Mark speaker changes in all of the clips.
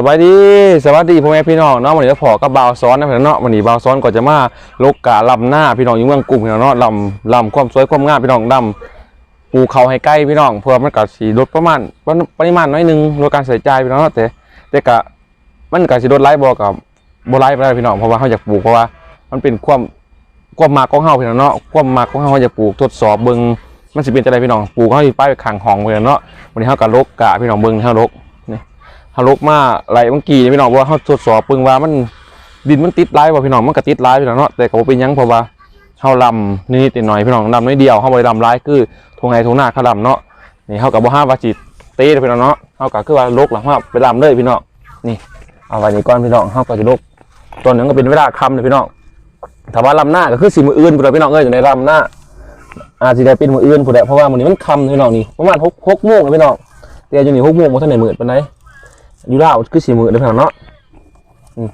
Speaker 1: สวัสดีสวัสดีพ่อแม่พี่น้องเนาะวันนี้ก็พอกับบาวซ้อนนะพี่น้องเนาะวันนี้บาวซ้อนก็จะมาลกกาลำหน้าพี่น้องอยู่เมืองกรุงพี่น้องเนาะลำลำความสวยความงามพี่น้องลำปูเขาให้ใกล้พี่น้อง เพื่อมันก็สีลดประมาณปริมาณน้อยนึงลดการใส่ใจพี่น้องเนาะแต่แต่กะมันก็สิลดไล่บ่กับบไล่ไปได้พี่น้องเพราะว่าเขาอยากปลูกเพราะว่า มันเป็นความความมากของเฮาพี่น้องเนาะความมากของเฮาเขาอยากปลูกทดสอบเบิ่งมันสิเป็นจังไดพี่น้องปลูกเฮาสิป้ายไปข้างห้องพี่น้องเนาะวันนี้เฮาก็ลกกะพี่น้องเบิ่งเฮาลก ฮาลกมาไหลเมื่อกี้นี่พี่น้องว่าเขาตรวจสอบเพิ่งว่ามันดินมันติดร้ายบ่พี่น้องมันก็ติดร้ายพี่น้องเนาะแต่ก็บ่เป็นยังเพราะว่าเฮาลำนิดหน่อยพี่น้องลำน้อยเดียวเฮาได้ลำร้ายคือทงไห้ทงหน้าเขาลำเนาะนี่เฮาก็บ่ห้าว่าสิตเด้พี่น้องเนาะเฮาก็คือว่าลกหลังว่าไปลำเลยพี่น้องนี่เอาไว้นี่ก่อนพี่น้องเฮาก็จะลกตอนนั้นก็เป็นเวลาคำเลยพี่น้องถ้าว่าลำหน้าก็คือสิมื้ออื่นพี่น้องเอ้ยอยู่ในลำหน้าอาจสิได้เป็นมืออื่นพุ่นแหละเพราะว่ามื้อนี้มันคำพี่น้องนี่ประมาณ6 6โมงแล้วพี่น้องแต่อยู่นี่6โมงบ่ทันได้มืดปานใด อยู่แล้วคือสี่หมื่นเด้อพี่น้องเนาะอืม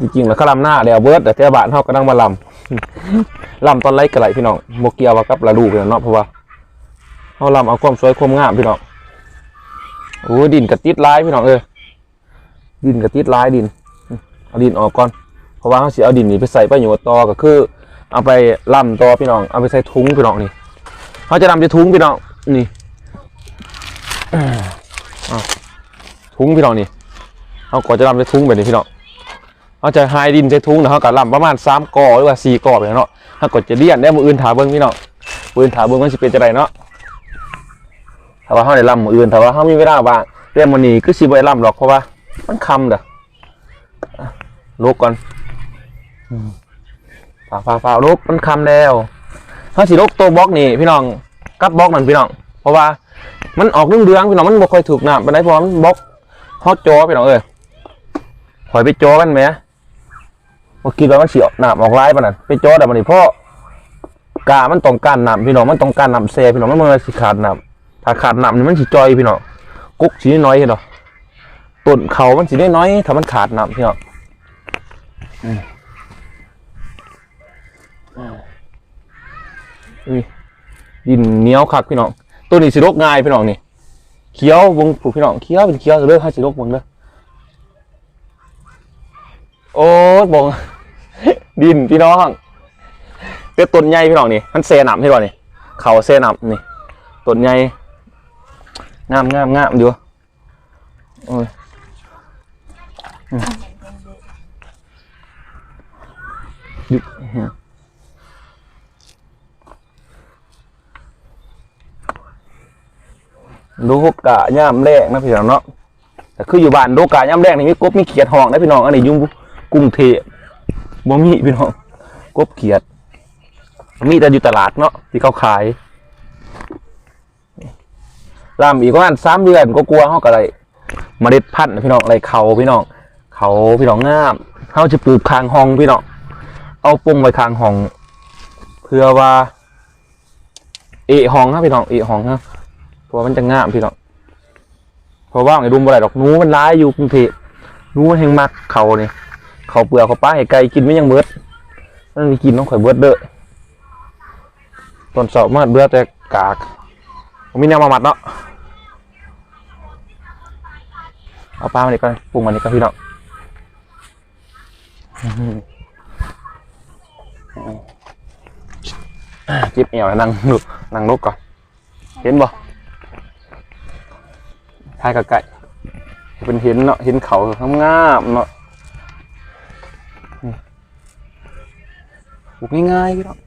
Speaker 1: จริงๆแล้วเขาลำหน้าแล้วเบิร์ดแต่เทศบาลเขาก็นั่งมาลำ ลำตอนไรกันไรพี่น้องโมเกียวว่ากับระดูพี่น้องเนาะเพราะว่าเขาลำเอาความสวยความงามพี่น้องโอ้ดินกระติดลายพี่น้องเออดินกระติดลายดินเอาดินออกก่อนเพราะว่าเขาสิเอาดินนี้ไปใส่ไประโยชน์ต่อก็คือ เอาไปลำตอพี่น้อง เอาไปใส่ถุงพี่น้องนี่เขาจะนำจะถุงพี่น้องนี่ ทุ้งพี่น้องนี่เขาก็จะลำใส่ทุ้งแบบนี้พี่น้องเขาจะหายดินใส่ทุ้งนะเขาก็ลำประมาณสามกอหรือว่าสี่กอไปเนาะเขาก็จะเลี่ยนได้มืออื่นถาเบิ้งพี่น้องมืออื่นถาเบิ้งมันสิเป็นจะไรเนาะถ้าว่าเขาได้ลำมืออื่นถ้าว่าเขามีเวลาว่างเรื่องมันนี้คือสิบได้ลำหรอกเพราะว่ามันคำเด้อลุกก่อนฝ่าฝ่าฝ่าลุกมันคำแล้วเขาสิลุกตัวบล็อกนี่พี่น้องกับบล็อกนั่นพี่น้อง เพราะว่า มันออกเรื่องๆพี่น้องมันบ่ค่อยถูกน้ำปานพราะว่ามันบล็อกฮอตจอพี่น้องเอ้ยถอยไปจอกันไหมบ่คิดว่ามันเสิออกน้ำออกลายปานนั้นไปจอแต่บัดนี้เพราะกามันต้องการน้ำพี่น้องมันต้องการน้ำแซ่พี่น้องมันมันสิขาดน้ำถ้าขาดน้ำนี่มันสิจอยพี่น้องกุ๊กสิน้อยเห็นบ่ต้นเขามันสิได้น้อยถ้ามันขาดน้ำพี่น้องอืมอุ้ยดินเหนียวคักพี่น้อง ตัวนี้สิลกง่ายพี่น้องนี่เคี้ยววงผูกพี่น้องเคี้ยวเป็นเคี้ยวเลือกให้สิลกวงเด้อโอ้ยบงดินพี่น้องเป็นต้นใหญ่พี่น้องนี่มันเซหนำที่บ่นี่เขาเซหนำนี่ต้นใหญ่งามงามงามอยู่โอ้ยอืม ดูกะย่ามแรกนะพี่น้องเนาะแต่คืออยู่บ้านดูกะย่ามแรกนี่มีกบมีเขียดห้องนะพี่น้องอันนี้ยุ่งกรุงเทบ่มีพี่น้องกบเขียด มีแต่อยู่ตลาดเนาะที่เขาขายลามอีกประมาณสามเดือนก็กลัวเขาก็เลยเมล็ดพันธุ์พี่น้องอะไรเขาพี่น้องเขาพี่น้องงามเขาจะปลูกคางห้องพี่น้องเอาปรุงไว้คางห้อง เพื่อว่า เอห้องครับพี่น้องเอห้องครับ เพราะมันจะง่ามพี่น้องเพราะว่าไอ้รุมบ่ได้ดอกหนูมันร้ายอยู่กรุงเทพหนูมันแหงมักเขาเนี่ยเขาเปลือกเขาป้าให้ไก่กินไม่ยังเบิดมันมีกินต้องข่อยเบิดเด้อตอนเสอบมาเบื่อแต่กากผมมีแนวมามัดเนาะเอาปลามาดีก่อนปรุงมันดีก่อนพี่น้องจ็บเอวแล้วนั่งลุกนั่งลุกก่อน เห็นบ่ ทายกับไก่เป็นเห็นเนาะเห็นเขางามเนาะปลูกง่ายๆพี่น้อง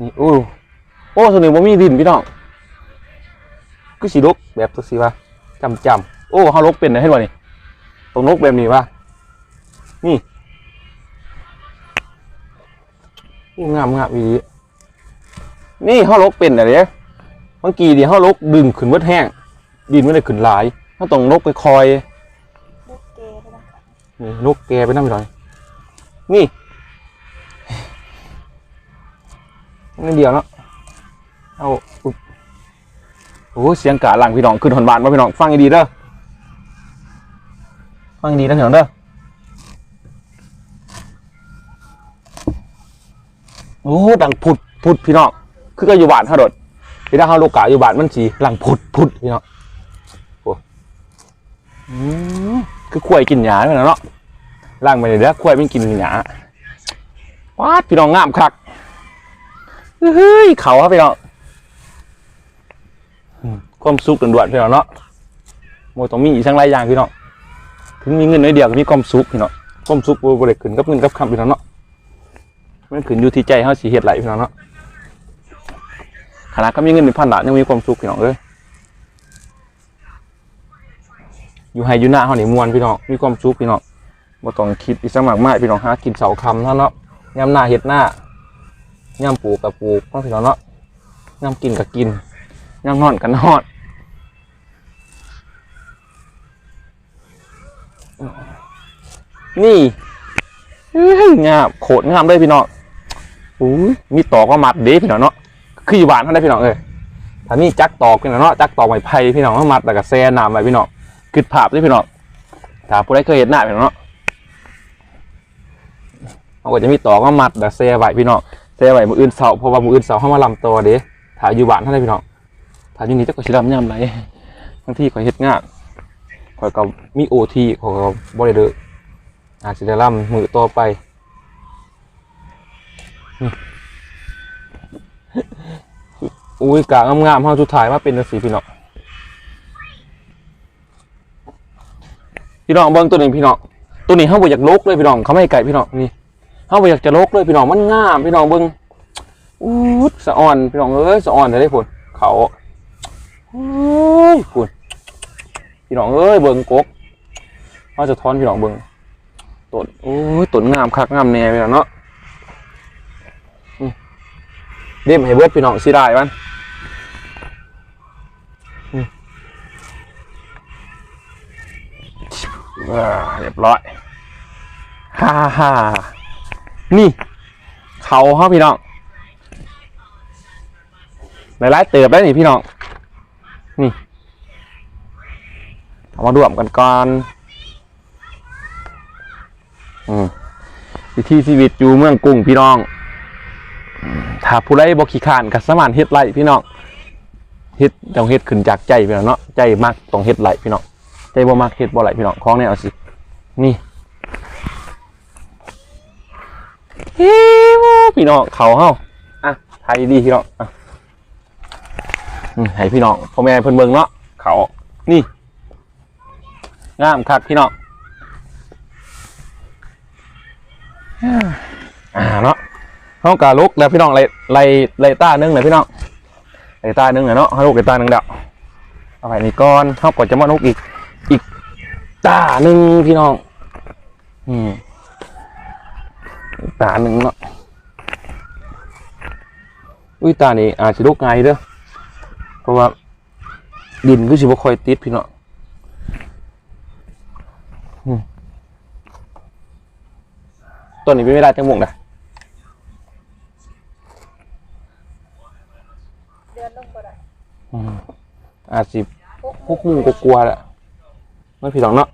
Speaker 1: นี่โอ้โอ้สนิมบ่มีดินพี่น้องก็สีลกแบบตัวสีว่าจำจำๆโอ้เขาลกเป็นนะเห็นบ่นี่ตรงลกแบบนี้ว่านี่งามงามอีหลีนี่เขาลกเป็นอะไรเนี่ยเมื่อกี้เดี๋ยวเขาลกดึงขึ้นเวดแห้ง ดินไม่ได้ขึ้นหลายเขาต้องลกไปคอย
Speaker 2: ลูกเกไปนะ
Speaker 1: นี่ลกแกไปนั่งไปหน่อยนี่นี่เดียวเนาะเอาอุ๊บโอ้เสียงกาหลังพี่น้องขึ้นหอนบานมาพี่น้องฟังให้ดีเด้อฟังให้ดีนะพี่น้องเด้อโอ้ดังพุดพุดพี่น้องคือก็อยู่บ้านเขาโดดพี่ถ้าเขาลูกกาอยู่บ้านมันสีหลังพุดพุดพี่เนาะโอ้อืม คือควยกินหญ้าด้วยนะเนาะล่างไปเลยเด้อควยไม่กินหญ้าว้าดพี่น้องงามคักเฮ้ยเขาครับพี่น้องอืมความสุขด่วนๆพี่น้องเนาะโมต้องมีอีกทั้งหลายอย่างพี่น้องถึงมีเงินน้อยเดียวก็มีความสุขพี่น้องความสุขบ่ได้ขึ้นกับเงินกับคำพี่น้องเนาะมันขึ้นอยู่ที่ใจเฮาสิเฮ็ดไรพี่น้องเนาะขนาดก็มีเงินเป็นพันล้านยังมีความสุขพี่น้องเอ้ย อยู่ไฮอยู่หน้าเฮานี่มวนพี่น้องมีความสุขพี่น้องบ่ต้องคิดอีกสกมากมายพี่น้องหากินเสาคำเท่าเนาะยามหน้าเฮ็ดหน้ายามปลูกกับปลูกเนาะพี่น้องเนาะยามกินกับกินยามนอนกับนอนนี่เฮ้ยงามโคตรงามเลยพี่น้องอุ้ยมีตอกมามัดเด้พี่น้องเนาะคืออยู่บ้านเท่าได้พี่น้องเอ้ยถ้ามีจักตอกพี่น้องเนาะจักตอกไม้ไผ่พี่น้องมามัดแล้วก็แซ่น้ำไว้พี่น้อง กึดภาพด้วยพี่น้องถ้าผู้ใดเคยเห็นหน้าพี่น้องเนาะเขาก็จะมีตอกมามัดแบบเซไว้พี่น้องเซไว้มืออื่นเสาเพราะว่ามืออื่นเสาเข้ามาลำตัวเด้ถ้าอยู่บ้านท่าไหรพี่น้องถ้าอยู่นี่จะก็ชิลำย่ำไรบางที่ข่อยเฮ็ดงานข่อยก็มีโอทีข่อยก็บ่ได้เดออาจจะได้ลำมือต่อไปอุ้ยกะงามๆเฮาสุดท้ายมาเป็นจังซี่พี่น้อง พี่น้องเบิ้งตัวนี้พี่น้องตัวนี้เขาบ่อยากลกเลยพี่น้องเขาไม่ให้ไก่พี่น้องนี่เขาบ่อยากจะลกเลยพี่น้องมันงามพี่น้องเบิ้งอู้ดสะอ่อนพี่น้องเอ้ยสะอ่อนได้ผลเขาเฮ้ยคุณพี่น้องเอ้ยเบิ้งกกเขาจะท้อนพี่น้องเบิ้งต้นโอ้ยต้นงามคักงามแน่พี่น้องเนาะเด็มให้เบิดพี่น้องสิได้มัน อ่า เรียบร้อยฮ่าฮ่านี่ เขาเขาพี่น้องหลายๆเติบได้นี่พี่น้อง นี่เอามาร่วมกันก่อนอืมวิธีชีวิตอยู่เมืองกรุงพี่น้อง ถ้าผู้ใดบ่ขี้ขานก็สมารถเฮ็ดไรพี่น้องเฮ็ดต้องเฮ็ดขึ้นจากใจพี่น้องเนาะใจมักต้องเฮ็ดไรพี่น้อง ใจบ่มักเฮ็ดบ่ไหลพี่น้องของเนี่ยเอาสิ นี่เฮ้ยพี่น้องเขาเฮาอะไทยดีพี่น้องอะให้พี่น้องพ่อแม่เพิ่นเบิ่งเนาะเขานี่งามคักพี่น้องอ่าเนาะเฮากะลุกแล้วพี่น้องไล่ไล่ไล่ต้านึงเลยพี่น้องไล่ต้านึงเลยเนาะเฮาลุกไล่ต้านึงเด้อเอาไปนี่ก่อนเฮาก็จะมาลุกอีก ตาหนึ่งพี่น้อง อืมตาหนึ่งเนาะอุ้ยตานี่อาจจะลุกไงายเด้อเพราะว่า ดินก็สิบ่ค่อยติดพี่น้องอืมต้นนี้เป็นเวลาจังหวงนะ
Speaker 2: เดือนลงบ่ได้
Speaker 1: อืมอาจสิ
Speaker 2: พวก
Speaker 1: พวกมูก็กลัวแหละ ไม่พี่น้องเนาะ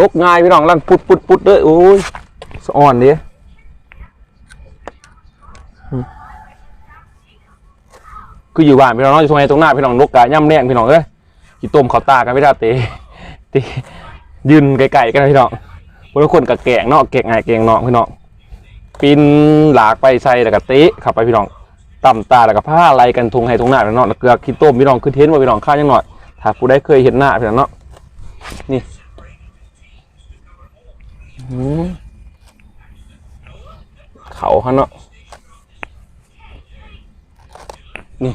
Speaker 1: ลกง่ายพี่น้องลั่นปุดปุดปุดเลยโอ้ยสะอ่อนดิคืออยู่บ้านพี่น้องเนาะอยู่ตรงไหนตรงหน้าพี่น้องลกกะย่ำแรงพี่น้องเอ้ยกี่ต้มข้าวตากันไม่ได้เตะตะยืนไกลๆกันพี่น้องบางคนกับแกงเนาะแกงไงแกงเนาะพี่น้องปีนหลากไปใส่แล้วก็เตะขับไปพี่น้องต่ำตาแล้วก็ผ้าอะไรกันทงให้ทงหน้าพี่น้องเกลือขี้ต้มพี่น้องคือเทนว่าพี่น้องข้าวยังหน่อย ถ้าผู้ได้เคยเห็นหน้าพี่องเนาะนี่อืมเขาฮะเนาะนี่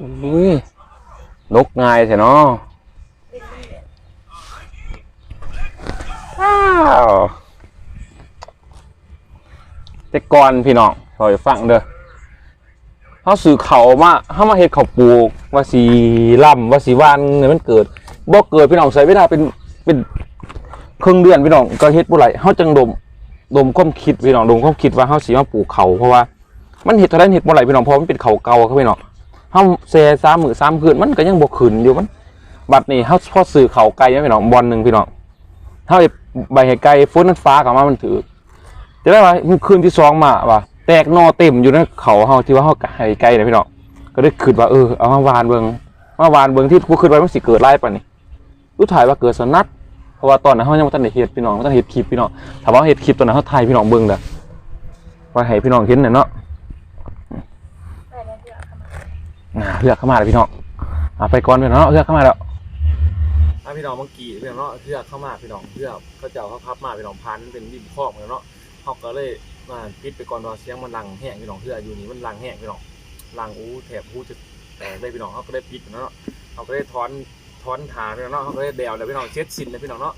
Speaker 1: อุ้ยนกง่ายใช่เนาะว้าวแต่ก่อนพี่น้องคอยฟังเด้อ เขาสื่อเขามาเขามาเฮ็ดเขาปลูกว่าสีล่ำว่าสีวานเงินมันเกิดบ่เกิดพี่น้องใช้เวลาเป็นเป็นครึ่งเดือนพี่น้องก็เฮ็ดบ่ไหลเขาจังดมดมความคิดพี่น้องดมความคิดว่าเขาสิมาปลูกเขาเพราะว่ามันเฮ็ดเท่าไรเฮ็ดบ่ไหลพี่น้องเพราะมันเป็นเขาเก่าครับพี่น้องเฮาแซ่สามมือสามคืนมันก็ยังบ่ขึ้นอยู่มันบัดนี้เฮาพอซื้อเขาไก่เนี่ยพี่น้องบอลหนึ่งพี่น้องเฮาเฮ็ดใบให้ไก่ฝนมันฟ้าเข้ามามันถือจะได้ว่าคืนที่สองมาว่า แตกหนอเต็มอยู่ในเขาเฮาที่ว่าเฮาให้ไกลนะพี่น้องก็ได้คิดว่าเออเอามาวานเบิงมาวานเบิงที่กูคิดไว้มันสิเกิดไรปะนี่รู้ถ่ายว่าเกิดสนัดเพราะว่าตอนนั้นเฮายังบ่ทันได้เฮ็ดพี่น้องบ่ทันเฮ็ดคลิปพี่น้องถ้าว่าเฮ็ดคลิปตอนนั้นเฮาถ่ายพี่น้องเบิงเด้อว่าให้พี่น้องเห็นน่ะเนาะ
Speaker 2: แต่เนี่ยเนา
Speaker 1: เลือกเข้ามาแล้วพี่น้องเอาไปก่อนพี่น้องเลือกเข้ามาแล้วพี่น้องเมื่อกี้พี่น้องเนาะเลือกเข้ามาพี่น้องเลือกเขาเจ้าเขาพับมาพี่น้องพันเป็นดินคอกเหมือนเนาะเฮาก็เลย มาปิดไปก่อนว่าเสียงมันดังแห้งพี่น้องเพื่ออยู่นี่มันดังแห้งพี่น้องดังอู้แถบหูจะแตกเลยพี่น้องเฮาก็ได้ปิดเนาะเฮาก็ได้ถอนถอนฐานพี่น้องเนาะเฮาก็ได้แดวแล้วพี่น้องเช็ดสินเลยพี่น้องเนาะ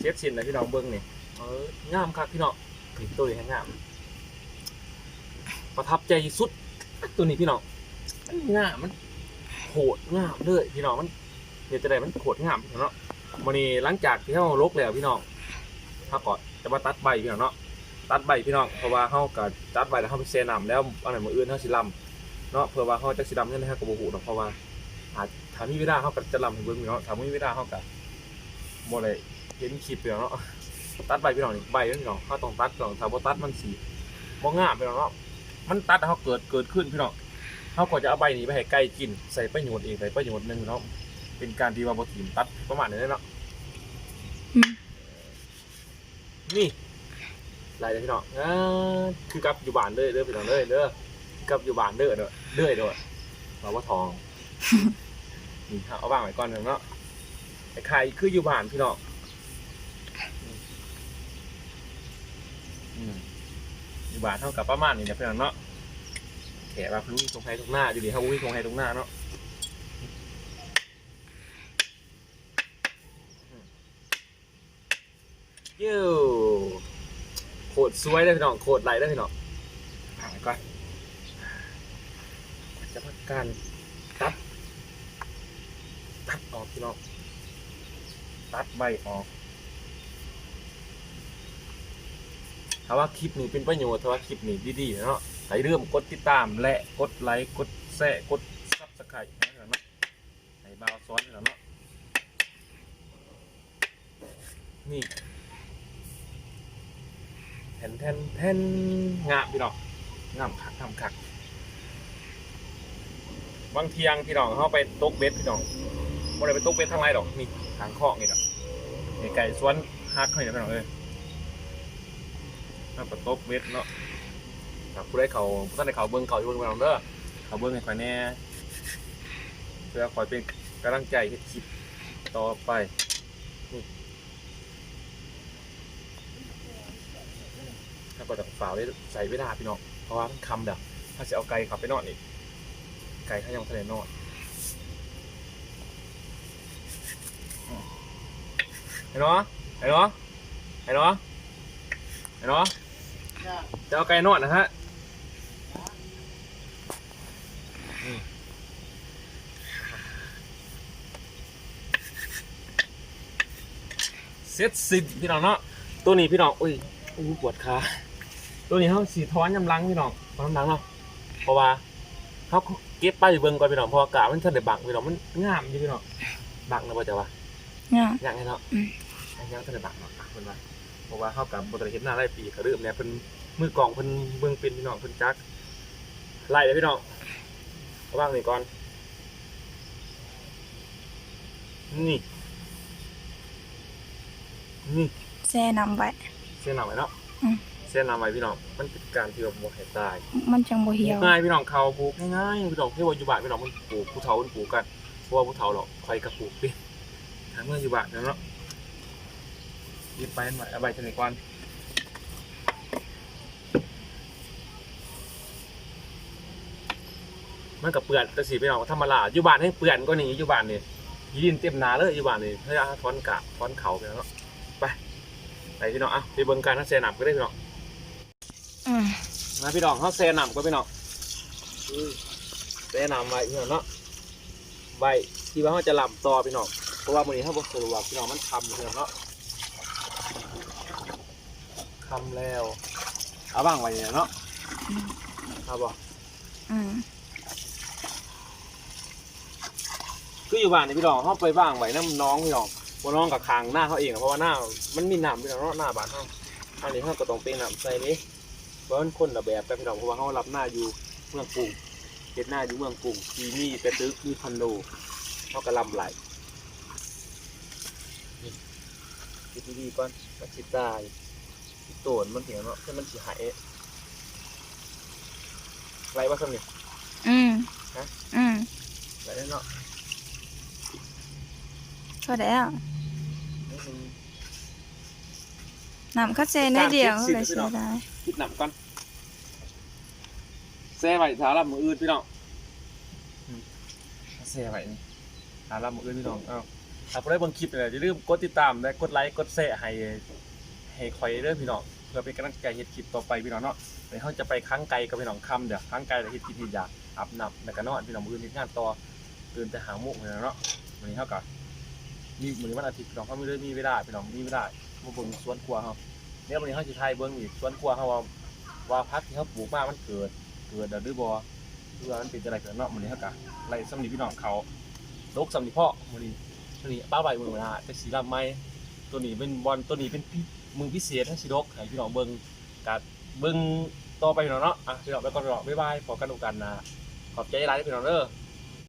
Speaker 1: เช็ดสินเลยพี่น้องเบิ่งนี่เอองามคักพี่น้องนี่ตัวนี้ให้งามประทับใจสุดตัวนี้พี่น้องงามมันโหดงามเลยพี่น้องมันเดี๋ยวจะได้มันโหดงามเนาะมันนี้หลังจากที่เขาลกแล้วพี่น้องเขาก็จะมาตัดใบพี่น้องเนาะ ตัดใบพี่น้องเพราะว่าเขาก็ตัดใบแล้วเขาไปเซนำแล้วเอะไรมาอื่นเขาสิลำเนาะเพื่อว่าเขาจะสิลำเนี่ยนะฮะกับบูเนาะเพราะว่าอาจถามมีเวลาเขาก็จะลำให้เบิ่งพี่น้องถามมีเวลาเขาก็บ่ได้เห็นคลิปพี่น้องเนาะตัดใบพี่น้องนี่ใบพี่น้องเขาต้องตัดพี่น้องถ้าบ่ตัดมันสีบ่งามพี่น้องเนาะมันตัดแล้วเขาเกิดเกิดขึ้นพี่น้องเขาก็จะเอาใบนี้ไปให้ไก่กินใส่ประโยชน์เองใส่ประโยชน์หนึ่งเนาะเป็นการที่ว่าบทีมตัดประมาณนี้เนาะ
Speaker 2: อื
Speaker 1: ลายเลยพี่น้องอ่าคือกับอยู่บ้านเด้อเด้อพี่น้องเด้อเด้อยกับอยู่บ้านเด้อเด้อเด้อเด้อเราว่าทองนี่เอาบ้างไว้ก่อนเถอะเนาะไอ้ไข่คืออยู่บ้านพี่น้องอือยู่บ้านเท่ากับประมาณนี้นะพี่น้องเนาะแขกแบบลุยตรงไฮตรงหน้าอยู่ดีครับลุยตรงไฮตรงหน้าเนาะเย้ ตรสวยเลยพี่น้องโคตรไหลเลยพี่น้องอ่านก่อนจะพักการตัด ตัดออกพี่น้องตัดใบออกถ้าว่าคลิปนี้เป็นประโยชน์ถ้าว่าคลิปนี้ดีๆเนาะให้เริ่มกดติดตามและกดไลค์กดแชร์กดซับสไครต์นะครับเนาะให้บ่าวซ้อนนะครับเนาะนี่ แผ่นแผ่นแผ่นงามพี่น้องงามคักงามคักบางเทียงพี่น้องเข้าไปตกเบ็ดพี่น้องบ่ได้ไปตกเบ็ดทางไรดอกนี่ทางคอกนี่ดอกนี่ไก่สวนฮักเขาเนี่ยพี่น้องเอ้ยมาไปตกเบ็ดเนาะครับผู้ได้เขาท่านได้เขาเบิ้งเขาอยู่เบิ้งเราเด้อเขาเบิ้งให้คอยแน่เพื่อคอยเป็นกำลังใจให้คลิปต่อไปนี่ถ้า ก็จะฝ่าได้ใส่เวลาพี่น้องเพราะว่ามันคำดับถ้าจะเอาไก่ขับไปนอนอีกไก่ถ้ายังทะเลนอนเห็นเนาะเห็นเนาะเห็นเนาะเห็นเนาะจะเอาไก่นวดนะฮะเซ็ตสิพี่น้องเนาะตัวนี้พี่น้องอุ้ยอู้ปวดขา ตัวนี้เขาสีท้อนยำลังพี่น้องท้อนยำลังเนาะเพราะว่าเขาเก็บไปเบิ่งก่อนพี่น้องเพออากาศมันทันได้บังพี่น้องมันงามอยู่พี่น้องบังนะบ่จะว่า
Speaker 2: เนี่ย
Speaker 1: อย่างนี้เนาะ
Speaker 2: อืม
Speaker 1: ยังทันได้บังเนาะอะเพิ่นว่าเพราะว่าเขากับบ่ได้เห็นหน้าไล่ปีเขาเริ่มเนี่ยเพิ่นมือกล่องเพิ่นเบิ่งเป็นพี่น้องเพิ่นจักไล่เลยพี่น้องเอาว่างนี่ก่อนนี่นี่
Speaker 2: แช่น้ำไว้
Speaker 1: เส้นนำไว้เนาะ
Speaker 2: อืม
Speaker 1: เส้นนำไว้พี่น้องมันเป็นการที่ว่าบ่ให้ตาย
Speaker 2: มันจังบ่เหี่ยว
Speaker 1: ง่ายพี่น้องเขาปลูกง่ายๆพี่น้องที่ว่าอยู่บ้านพี่น้องมันปลูกผู้เฒ่ามันปลูกกันเพราะว่าผู้เฒ่าหรอกใครก็ปลูกเป็นทั้งเมื่ออยู่บ้านเนาะหยิบไปอันใหม่เอาใบชนิดก่อนมันกับเปื่อนแต่สีพี่น้องธรรมดาอยู่บ้านให้เปื่อนก็นี่อยู่บ้านนี่ยีดินเต็มนาเลยอยู่บ้านนี่ถ้าถอนกะถอนเขาไปแล้วเนาะไปไปพี่น้องอะไปเบิ่งการทักเซนับก็ได้พี่น้อง
Speaker 2: อืม
Speaker 1: นะพี่น้องเขาเซนับก็พี่น้องอือเซนับไว้พี่น้องเนาะใบที่ว่าเขาจะลำต่อพี่น้องเพราะว่าวันนี้เขาบอกสรุปว่าพี่น้องมันคำพี่น้องเนาะคำแล้วเอาบ้างไว้เนี่ยเนาะเอาบ่
Speaker 2: อืม
Speaker 1: คืออยู่บ้านนี่พี่น้องเขาไปบ้างไว้น้ำน้องพี่น้องว่าน้องกับคางหน้าเขาเองอะเพราะว่าหน้ามันมีน้ำพี่น้องเนาะหน้าบ้านเขาอันนี้เขาก็ต้องเป็นน้ำใส่นี้ เพราะมันคนละแบบกันพี่น้องเพราะว่าเขารับหน้าอยู่เมืองกรุงเฮ็ดหน้าอยู่เมืองกรุงที่มีแต่ตึกมีคอนโดเฮาก็ลำไหลนี่คิดดีๆก่อนก็สิตายสิโตนมันเหี่ยวเนาะคือมันสิหายไรว่าซั่นนี่
Speaker 2: อืม
Speaker 1: ฮะ
Speaker 2: อืม
Speaker 1: ไรได้เนาะ
Speaker 2: พอแล้ว
Speaker 1: นี่มัน
Speaker 2: น้ำข้าวเจนได้เดียว
Speaker 1: การ
Speaker 2: ก็
Speaker 1: คิด
Speaker 2: เลย
Speaker 1: สิ
Speaker 2: เสีย
Speaker 1: เนาะ
Speaker 2: ดาย
Speaker 1: คิดหนำก่อนแซ่ไว้ถารับมืออื่นพี่น้องอืมแซ่ไว้นี่ถารับมืออื่นพี่น้องเอ้าถ้าผู้ใดเบิ่งคลิปเนี่ยอย่าลืมกดติดตามและกดไลค์กดแชร์ให้ให้คอยเด้อพี่น้องเพื่อเป็นกำลังใจเฮ็ดคลิปต่อไปพี่น้องเนาะเดี๋ยวเราจะไปค้างไกลกับพี่น้องคำเดี๋ยวค้างไกลแล้วเฮ็ดคลิปที่อยากอาบน้ำแล้วก็นอนพี่น้องมื้อนี้งานต่อตื่นแต่หาโมงเลยเนาะวันนี้เฮาก็มีมื้อนี้วันอาทิตย์พี่น้องเขาไมีเลยมีเวลาพี่น้องมีเวลามาบิ่งสวนครัวเฮา เดี๋ยววันนี้เขาจะไทยเบิ้งอีกสวนครัวเขาว่าว่าพักที่เขาปลูกมามันเกิด เกิดหรือบ่หรือว่ามันเป็นอะไรเกิดเนาะมันนี้เขากะไล่สำนีพี่น้องเขาลกสำนีพ่อมันนี้ตัวนี้ป้าใบมือมาแต่สีลำไม้ตัวนี้เป็นบอลตัวนี้เป็นมือพิเศษทั้งสีดกให้พี่น้องเบิ้งกัดเบิ้งต่อไปพี่น้องเนาะอะพี่น้องไปก่อนพี่น้อบ๊ายบายพอกันดูกันนะขอบใจหลายๆพี่น้องเด้อ